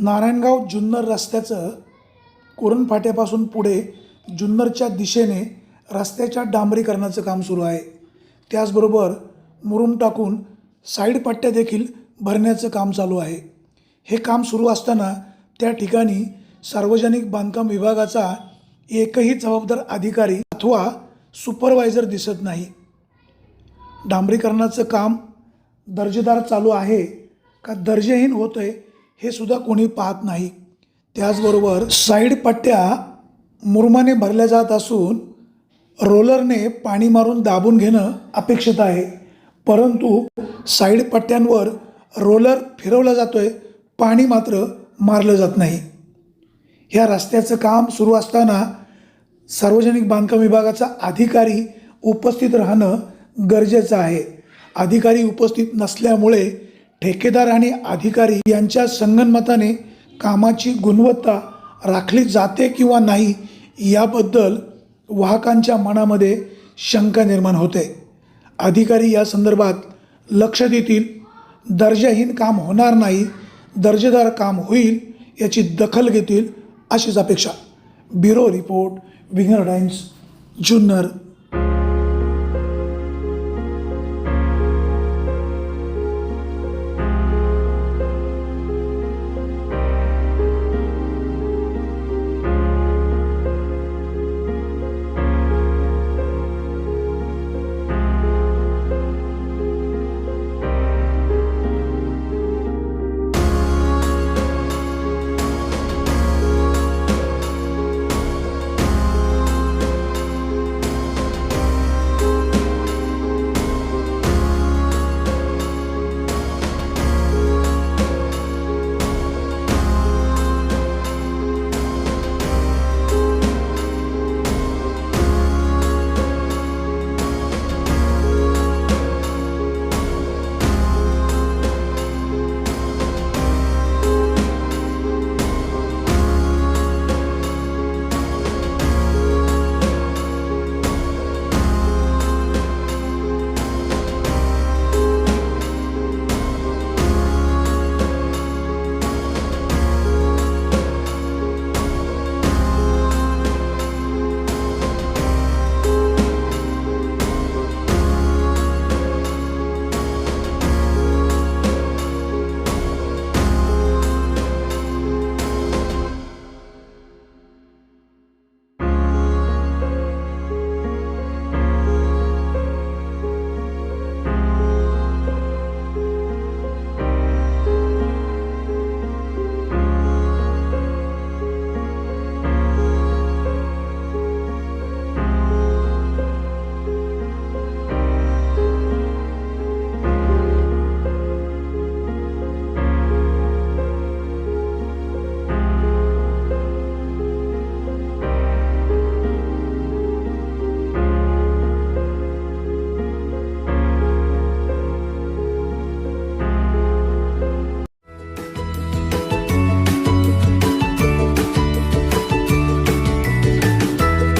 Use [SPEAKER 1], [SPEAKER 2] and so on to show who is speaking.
[SPEAKER 1] नारायणगाव जुन्नर रस्त्याचं कोरण फाट्यापासून पुढे जुन्नरच्या दिशेने रस्त्याच्या डांबरीकरणाचं काम सुरू आहे. त्याचबरोबर मुरुम टाकून साईड पट्ट्या देखील भरण्याचं काम चालू आहे. हे काम सुरू असताना त्या ठिकाणी सार्वजनिक बांधकाम विभागाचा एकही जबाबदार अधिकारी अथवा सुपरवायझर दिसत नाही. डांबरीकरणाचं काम दर्जेदार चालू आहे का दर्जेहीन होतं आहे हे सुद्धा कोणी पाहत नाही. त्याचबरोबर साईड पट्ट्या मुरमाने भरल्या जात असून रोलरने पाणी मारून दाबून घेणं अपेक्षित आहे. परंतु साईड पट्ट्यांवर रोलर फिरवला जातो आहे पाणी मात्र मारलं जात नाही. ह्या रस्त्याचं काम सुरू असताना सार्वजनिक बांधकाम विभागाचा अधिकारी उपस्थित राहणं गरजेचं आहे. अधिकारी उपस्थित नसल्यामुळे ठेकेदार आणि अधिकारी यांच्या संगनमताने कामाची गुणवत्ता राखली जाते किंवा नाही याबद्दल वाहकांच्या मनामध्ये शंका निर्माण होते. अधिकारी या संदर्भात लक्ष देतील दर्जाहीन काम होणार नाही दर्जेदार काम होईल याची दखल घेतील अशीच अपेक्षा. Bureau report winger Times Junnar.